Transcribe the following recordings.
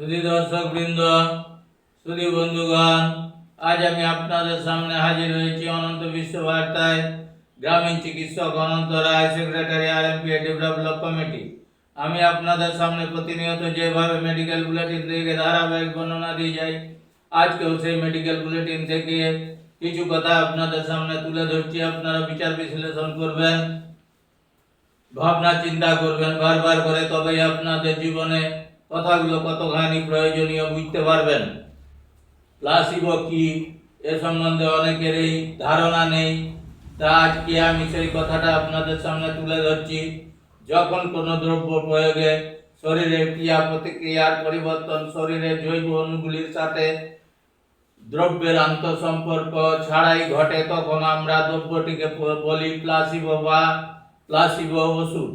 সুধী দর্শক বৃন্দ সুধী বন্ধুগণ, আজ আমি আপনাদের সামনে হাজির হয়েছি অনন্ত বিশ্ব বার্তায় গ্রামীণ চিকিৎসক Ananta Roy, secretary R M P develop committee. আমি আপনাদের সামনে প্রতিনিয়ত যেভাবে মেডিকেল বুলেটিন থেকে ধারাবাহিক বর্ণনা দিয়ে যাই, আজকেও সেই মেডিকেল বুলেটিন থেকে কিছু কথা আপনাদের সামনে তুলে ধরছি। আপনারা বিচার বিশ্লেষণ করবেন, ভাবনা চিন্তা করবেন, বারবার করে, তবেই আপনাদের জীবনে কথাগুলো কতখানি প্রয়োজনীয় বুঝতে পারবেন? প্লাসিবো কি? এ সম্বন্ধে অনেকেরই ধারণা নেই। তা আজকে আমি সেই কথাটা আপনাদের সামনে তুলে ধরছি। যখন কোনো দ্রব্য প্রয়োগে শরীরের ক্রিয়া প্রতিক্রিয়ার পরিবর্তন শরীরের জৈব অণুগুলির সাথে দ্রব্যের আন্তঃসম্পর্ক ছাড়াই ঘটে, তখন আমরা দ্রব্যটিকে বলি প্লাসিবো বা প্লাসিবো ওষুধ।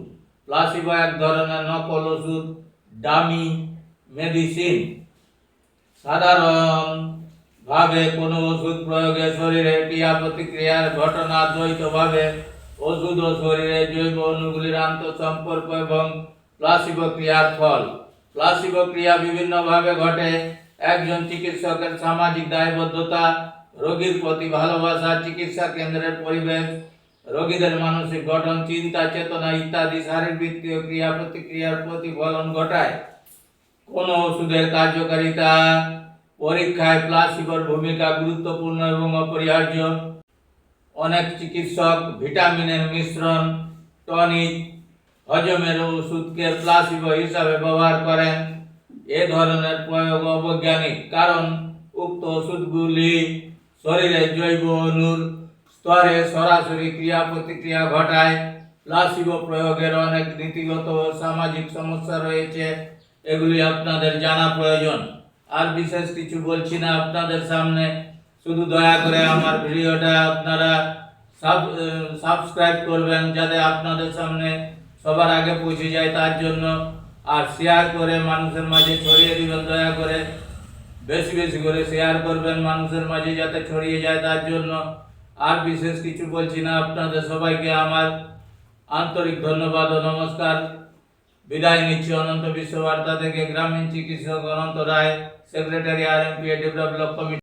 প্লাসিবো এক ধরনের নকল ওষুধ। Dummy medicine. সাধারণ ভাবে কোনো ওষুধ প্রয়োগে শরীরে ক্রিয়া প্রতিক্রিয়ার ঘটনা দ্বৈতভাবে ওষুধ ও শরীরে জৈব অণুগুলির আন্তঃসম্পর্ক এবং প্লাসিবো ক্রিয়ার ফল। প্লাসিবো ক্রিয়া বিভিন্নভাবে ঘটে একজন চিকিৎসকের সামাজিক দায়বদ্ধতা, রোগীর প্রতি ভালোবাসা, চিকিৎসা কেন্দ্রের পরিবেশ রোগীদের মানসিক গঠন, চিন্তা, চেতনা ইত্যাদি শারীরবৃত্তীয় ক্রিয়া, প্রতিক্রিয়ার প্রতিফলন ঘটায়। কোন ওষুধের কার্যকারিতা, পরীক্ষায় প্লাসিবোর ভূমিকা গুরুত্বপূর্ণ এবং অপরিহার্য। অনেক চিকিৎসক ভিটামিনের মিশ্রণ, টনিক, হজমের ওষুধকে প্লাসিবো হিসাবে ব্যবহার করেন। এ ধরনের প্রয়োগ অবৈজ্ঞানিক, কারণ উক্ত ওষুধগুলি শরীরে জৈব অণুর স্তরে সরাসরি ক্রিয়া প্রতিক্রিয়া ঘটায়। প্লাসিবো প্রয়োগের অনেক নীতিগত ও সামাজিক সমস্যা রয়েছে, এগুলি আপনাদের জানা প্রয়োজন। আর বিশেষ কিছু বলছি না আপনাদের সামনে। শুধু দয়া করে আমার ভিডিওটা আপনারা সাবস্ক্রাইব করবেন যাতে আপনাদের সামনে সবার আগে পৌঁছে যায় তার জন্য। আর শেয়ার করে মানুষের মাঝে ছড়িয়ে দিবেন, দয়া করে। বেশি বেশি করে শেয়ার করবেন মানুষের মাঝে যাতে ছড়িয়ে যায় তার জন্য। আর বিশেষ কিছু বলছি না। আপনাদের সবাইকে আমার আন্তরিক ধন্যবাদ ও নমস্কার। বিদায় নিচ্ছি অনন্ত বিশ্ববার্তা থেকে। গ্রামীণ চিকিৎসক Ananta Roy, secretary R M P develop committee